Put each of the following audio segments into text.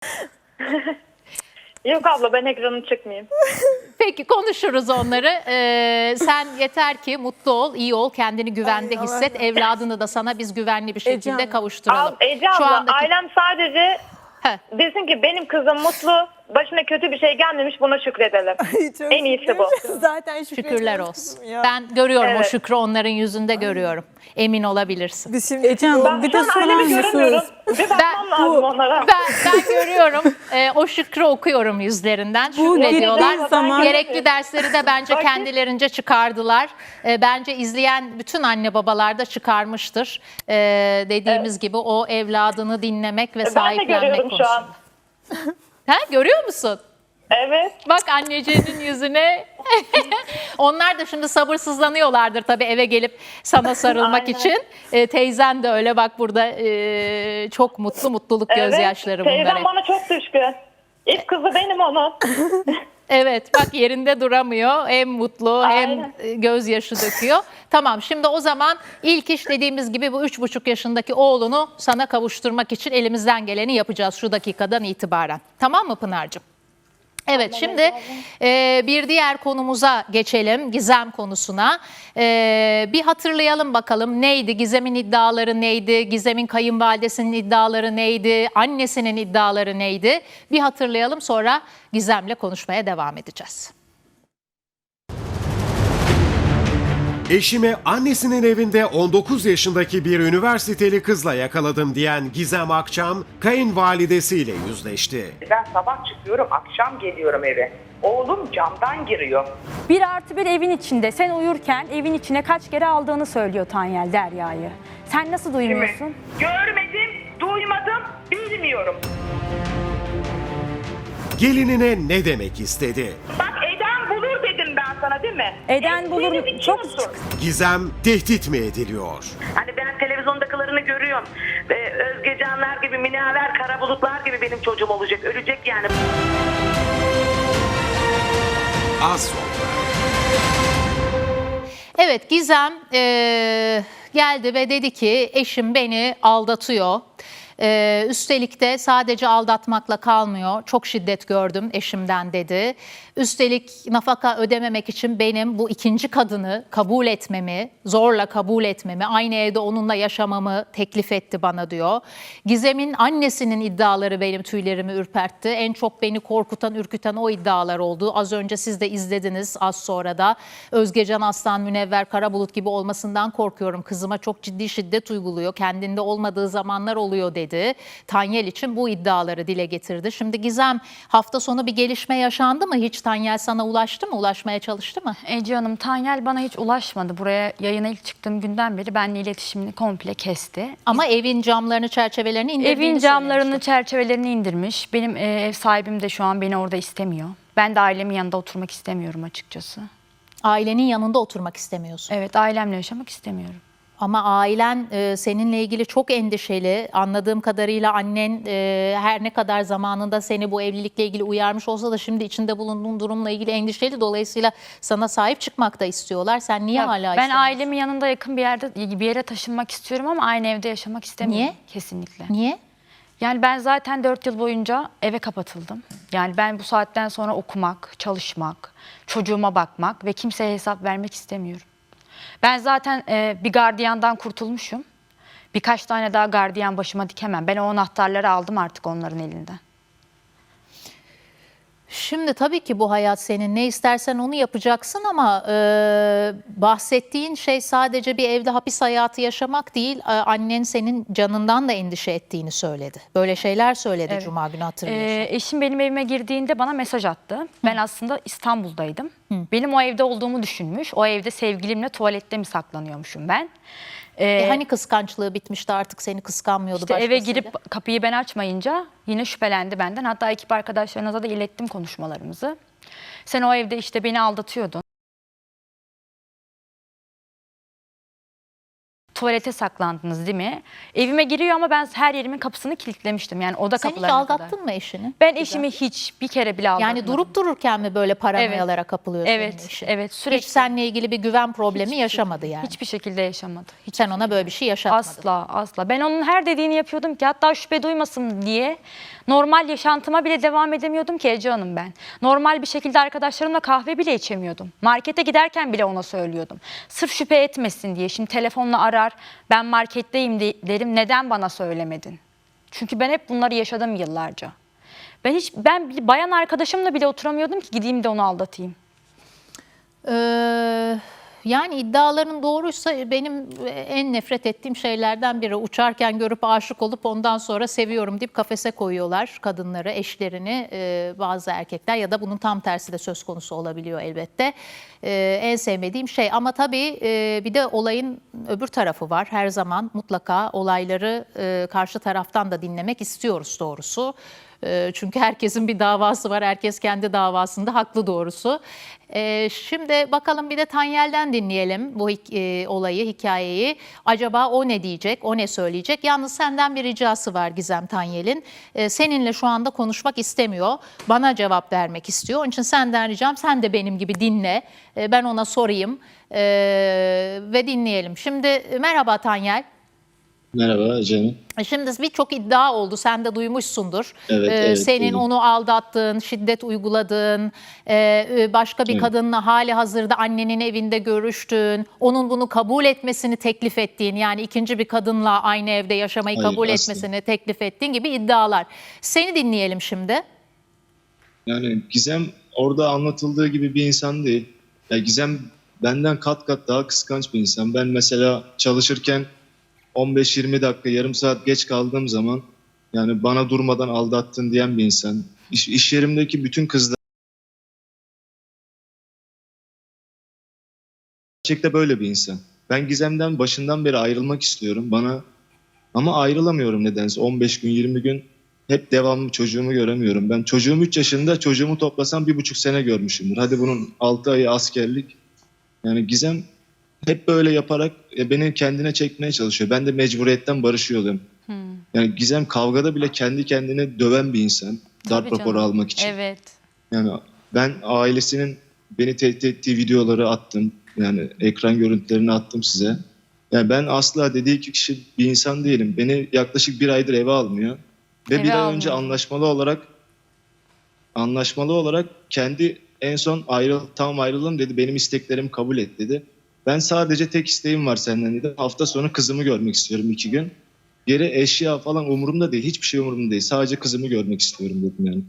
Yok abla ben ekranı çıkmayayım. Peki konuşuruz onları. Ee, sen yeter ki mutlu ol, iyi ol, kendini güvende Ay, Allah hisset. razı Evladını da sana biz güvenli bir şekilde Hanım. kavuşturalım. Ab, Ece Şu abla andaki- ailem sadece Heh. desin ki benim kızım mutlu, başına kötü bir şey gelmemiş buna şükredelim. Ay, çok En iyisi bu. Zaten Şükürler olsun. ya. Ben görüyorum o Evet. şükrü onların yüzünde görüyorum. Emin olabilirsin. Biz şimdi Ece Hanım Ben bir de sorar mısınız? Bir bakmam lazım onlara. Ben, ben görüyorum. e, o şükrü okuyorum yüzlerinden. Bu Şükrediyorlar. zaman- Gerekli dersleri de bence kendilerince çıkardılar. E, bence izleyen bütün anne babalar da çıkarmıştır. E, dediğimiz gibi o evladını dinlemek ve Ben de sahiplenmek görüyorum şu an. Ha, görüyor musun? Evet. Bak anneciğinin yüzüne. Onlar da şimdi sabırsızlanıyorlardır tabii eve gelip sana sarılmak Aynen. için. E, teyzen de öyle bak burada e, çok mutlu mutluluk evet. gözyaşları bunlar. Teyzem hep. bana çok düşkün. İlk kızı benim onun. Evet bak yerinde duramıyor. Hem mutlu hem gözyaşı döküyor. Tamam şimdi o zaman ilk iş dediğimiz gibi bu üç buçuk yaşındaki oğlunu sana kavuşturmak için elimizden geleni yapacağız şu dakikadan itibaren. Tamam mı Pınar'cığım? Evet şimdi e, bir diğer konumuza geçelim Gizem konusuna. E, bir hatırlayalım bakalım neydi Gizem'in iddiaları neydi? Gizem'in kayınvalidesinin iddiaları neydi? Annesinin iddiaları neydi? Bir hatırlayalım sonra Gizem'le konuşmaya devam edeceğiz. Eşimi annesinin evinde 19 yaşındaki bir üniversiteli kızla yakaladım diyen Gizem Akçam, kayınvalidesiyle yüzleşti. Ben sabah çıkıyorum, akşam geliyorum eve. Oğlum camdan giriyor. Bir artı bir evin içinde sen uyurken evin içine kaç kere aldığını söylüyor Tanyel Derya'yı. Sen nasıl duymuyorsun? Görmedim, duymadım, bilmiyorum. Gelinine ne demek istedi? Bak sana değil mi? Eden E, bulur, beni çok. Gizem tehdit mi ediliyor? Hani ben televizyondakilerini görüyorum. Ee, Özgecanlar gibi, Minaver, Kara Bulutlar gibi benim çocuğum olacak. Ölecek yani. Az sonra. Evet Gizem eee, geldi ve dedi ki eşim beni aldatıyor. Eee, üstelik de sadece aldatmakla kalmıyor. Çok şiddet gördüm eşimden dedi. Üstelik nafaka ödememek için benim bu ikinci kadını kabul etmemi, zorla kabul etmemi, aynı evde onunla yaşamamı teklif etti bana diyor. Gizem'in annesinin iddiaları benim tüylerimi ürpertti. En çok beni korkutan, ürküten o iddialar oldu. Az önce siz de izlediniz az sonra da. Özgecan Aslan, Münevver Karabulut gibi olmasından korkuyorum. Kızıma çok ciddi şiddet uyguluyor. Kendinde olmadığı zamanlar oluyor dedi. Tanyel için bu iddiaları dile getirdi. Şimdi Gizem hafta sonu bir gelişme yaşandı mı? Hiç Tanyel sana ulaştı mı? Ulaşmaya çalıştı mı? Ece Hanım Tanyel bana hiç ulaşmadı. Buraya yayına ilk çıktığım günden beri benimle iletişimini komple kesti. Ama evin camlarını, çerçevelerini indirdiğini Evin camlarını, söylemişti. çerçevelerini indirmiş. Benim e, ev sahibim de şu an beni orada istemiyor. Ben de ailemin yanında oturmak istemiyorum açıkçası. Ailenin yanında oturmak istemiyorsun. Evet ailemle yaşamak istemiyorum. Ama ailen e, seninle ilgili çok endişeli. Anladığım kadarıyla annen e, her ne kadar zamanında seni bu evlilikle ilgili uyarmış olsa da şimdi içinde bulunduğun durumla ilgili endişeli. Dolayısıyla sana sahip çıkmak da istiyorlar. Sen niye Ya, hala ben ailemin yanında yakın bir yerde bir yere taşınmak istiyorum ama aynı evde yaşamak istemiyorum. Niye? Kesinlikle. Niye? Yani ben zaten 4 yıl boyunca eve kapatıldım. Yani ben bu saatten sonra okumak, çalışmak, çocuğuma bakmak ve kimseye hesap vermek istemiyorum. Ben zaten e, bir gardiyandan kurtulmuşum. Birkaç tane daha gardiyan başıma dikemem. Ben o anahtarları aldım artık onların elinden. Şimdi tabii ki bu hayat senin ne istersen onu yapacaksın ama e, bahsettiğin şey sadece bir evde hapis hayatı yaşamak değil. E, annen senin canından da endişe ettiğini söyledi. Böyle şeyler söyledi Evet. Cuma günü hatırlıyorsun. Ee, eşim benim evime girdiğinde bana mesaj attı. Ben aslında İstanbul'daydım. Benim o evde olduğumu düşünmüş. O evde sevgilimle tuvalette mi saklanıyormuşum ben? Ee, E, hani kıskançlığı bitmişti artık seni kıskanmıyordu İşte eve girip kapıyı ben açmayınca yine şüphelendi benden. Hatta ekip arkadaşlarınıza da ilettim konuşmalarımızı. Sen o evde işte beni aldatıyordun. Tuvalete saklandınız değil mi? Evime giriyor ama ben her yerimin kapısını kilitlemiştim. Yani oda Sen hiç kapılarına kadar. aldattın mı eşini? Ben eşimi hiç bir kere bile aldatmadım. Yani durup dururken mi böyle paranoyalara kapılıyor senin Evet, eşin? evet, Hiç sürekli. seninle ilgili bir güven problemi yaşamadı yani. Hiçbir şekilde yaşamadı. Hiç Sen ona böyle bir şey yaşatmadın. Asla asla. Ben onun her dediğini yapıyordum ki hatta şüphe duymasın diye normal yaşantıma bile devam edemiyordum ki Ece Hanım ben. Normal bir şekilde arkadaşlarımla kahve bile içemiyordum. Markete giderken bile ona söylüyordum. Sırf şüphe etmesin diye. Şimdi telefonla arar ben marketteyim de- derim neden bana söylemedin? Çünkü ben hep bunları yaşadım yıllarca. Ben hiç ben bir bayan arkadaşımla bile oturamıyordum ki gideyim de onu aldatayım. Ee, yani iddiaların doğruysa benim en nefret ettiğim şeylerden biri uçarken görüp aşık olup ondan sonra seviyorum deyip kafese koyuyorlar kadınları, eşlerini e, bazı erkekler ya da bunun tam tersi de söz konusu olabiliyor elbette. Ee, en sevmediğim şey ama tabii e, bir de olayın öbür tarafı var. Her zaman mutlaka olayları e, karşı taraftan da dinlemek istiyoruz doğrusu. E, Çünkü herkesin bir davası var. Herkes kendi davasında haklı doğrusu. E, Şimdi bakalım bir de Tanyel'den dinleyelim bu e, olayı, hikayeyi. Acaba o ne diyecek, o ne söyleyecek? Yalnız senden bir ricası var Gizem Tanyel'in. E, Seninle şu anda konuşmak istemiyor. Bana cevap vermek istiyor. Onun için senden ricam sen de benim gibi dinle. Ben ona sorayım ve dinleyelim. Şimdi e, merhaba Tanyel. Merhaba canım. Şimdi birçok iddia oldu. Sen de duymuşsundur. Evet, Ee, evet, senin duydum. onu aldattığın, şiddet uyguladığın, e, başka bir Evet. kadınla hali hazırda annenin evinde görüştüğün, onun bunu kabul etmesini teklif ettiğin, yani ikinci bir kadınla aynı evde yaşamayı Hayır, kabul asla. etmesini teklif ettiğin gibi iddialar. Seni dinleyelim şimdi. Yani Gizem orada anlatıldığı gibi bir insan değil. Ya Gizem benden kat kat daha kıskanç bir insan. Ben mesela çalışırken 15-20 dakika, yarım saat geç kaldığım zaman yani bana durmadan aldattın diyen bir insan. İş, iş yerimdeki bütün kızlar gerçekte böyle bir insan. Ben Gizem'den başından beri ayrılmak istiyorum. Bana ama ayrılamıyorum nedense. 15 gün, 20 gün hep devamlı çocuğumu göremiyorum. Ben çocuğum 3 yaşında çocuğumu toplasam bir buçuk sene görmüşümdür. Hadi bunun 6 ayı askerlik. Yani Gizem hep böyle yaparak e, beni kendine çekmeye çalışıyor. Ben de mecburiyetten barışıyordum. Yani Gizem kavgada bile kendi kendine döven bir insan. Darp Tabii raporu canım. almak için. Evet. Yani ben ailesinin beni tehdit ettiği videoları attım. Yani ekran görüntülerini attım size. Yani ben asla dediği kişi bir insan değilim. Beni yaklaşık bir aydır eve almıyor. Ve Eve bir ay önce anlaşmalı olarak anlaşmalı olarak kendi en son ayrıl tamam ayrılalım dedi. Benim isteklerimi kabul et dedi. Ben sadece tek isteğim var senden dedi. Hafta sonu kızımı görmek istiyorum iki gün. Geri eşya falan umurumda değil. Hiçbir şey umurumda değil. Sadece kızımı görmek istiyorum dedim yani.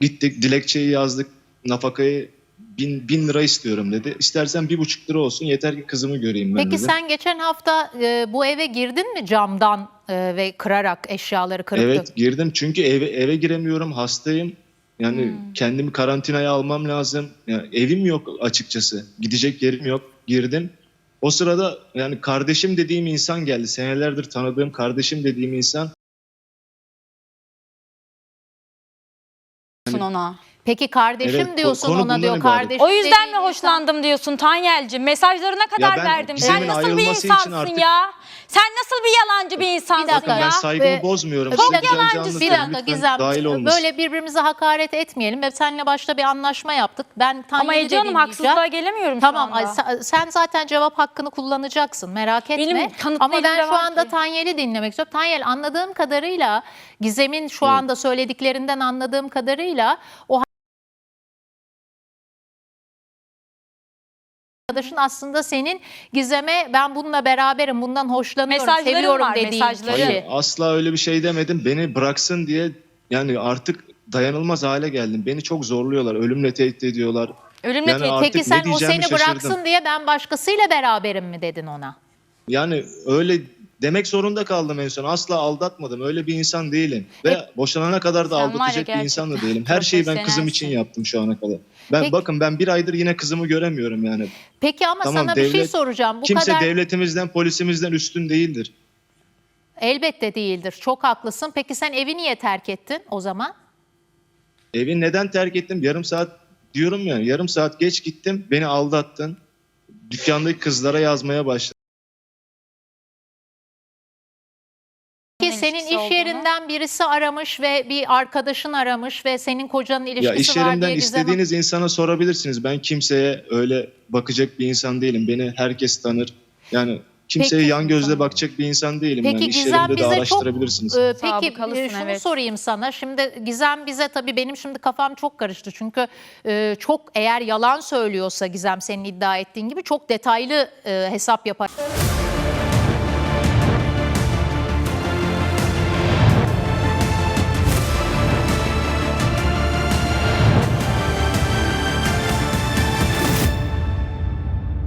Gittik dilekçeyi yazdık. Nafakayı bin, bin lira istiyorum dedi. İstersen bir buçuk lira olsun yeter ki kızımı göreyim ben Peki dedi. sen geçen hafta e, bu eve girdin mi camdan e, ve kırarak eşyaları kırıp Evet girdim çünkü eve eve giremiyorum hastayım. Yani kendimi karantinaya almam lazım. Yani evim yok açıkçası. Gidecek yerim yok. Girdim. O sırada yani kardeşim dediğim insan geldi. Senelerdir tanıdığım kardeşim dediğim insan ona. Peki kardeşim Evet, ko- diyorsun konu ona bundan diyor ibaret. kardeşim. O yüzden dediğin mi insan- hoşlandım diyorsun Tanyel'cim? Mesajlarına kadar ben verdim. Sen nasıl bir ayrılması için insansın artık- ya? Sen nasıl bir yalancı bir insansın dakika, Bakın ben ya? saygımı Ve- bozmuyorum. Size dakika, güzelce bir dakika Lütfen Gizem. dahil olmasın. Böyle birbirimize hakaret etmeyelim. Ve seninle başta bir anlaşma yaptık. Ben Tanyel'i Ama Ece Hanım haksızlığa gelemiyorum Tamam şu ay, anda. sen- sen zaten cevap hakkını kullanacaksın merak etme. Benim kanıtlı Ama ben elimde şu var anda ki. Tanyel'i dinlemek istiyorum. Tanyel anladığım kadarıyla Gizem'in şu anda söylediklerinden anladığım kadarıyla o arkadaşın aslında senin Gizem'e ben bununla beraberim, bundan hoşlanıyorum, Mesajlarım seviyorum var, dediğin mesajları. kişi. Hayır asla öyle bir şey demedim. Beni bıraksın diye yani artık dayanılmaz hale geldim. Beni çok zorluyorlar. Ölümle tehdit ediyorlar. Ölümle Yani tehdit- artık Peki sen ne o diyeceğimi seni şaşırdım. bıraksın diye ben başkasıyla beraberim mi dedin ona? Yani öyle demek zorunda kaldım en son. Asla aldatmadım. Öyle bir insan değilim. Ve boşanana kadar da Sen var ya aldatacak bir insan da değilim. Her şeyi ben kızım profesyonelsin. için yaptım şu ana kadar. Ben Peki- bakın ben bir aydır yine kızımı göremiyorum yani. Peki ama Tamam, sana bir şey devlet- soracağım. Bu Kimse kadar devletimizden, polisimizden üstün değildir. elbette değildir. Çok haklısın. Peki sen evi niye terk ettin o zaman? Evi neden terk ettim? Yarım saat diyorum ya. Yarım saat geç gittim. Beni aldattın. Dükkandaki kızlara yazmaya başladın. Senin iş olduğunu. yerinden birisi aramış ve bir arkadaşın aramış ve senin kocanın ilişkisi Ya iş var yerimden diye Gizem istediğiniz insana sorabilirsiniz. Ben kimseye öyle bakacak bir insan değilim. Beni herkes tanır. Yani kimseye Peki. yan gözle bakacak bir insan değilim. Peki yani Gizem yerimde de bize çok araştırabilirsiniz. e, peki e, şunu evet. sorayım sana. Şimdi Gizem bize tabii benim şimdi kafam çok karıştı. Çünkü e, çok eğer yalan söylüyorsa Gizem senin iddia ettiğin gibi çok detaylı e, hesap yapar.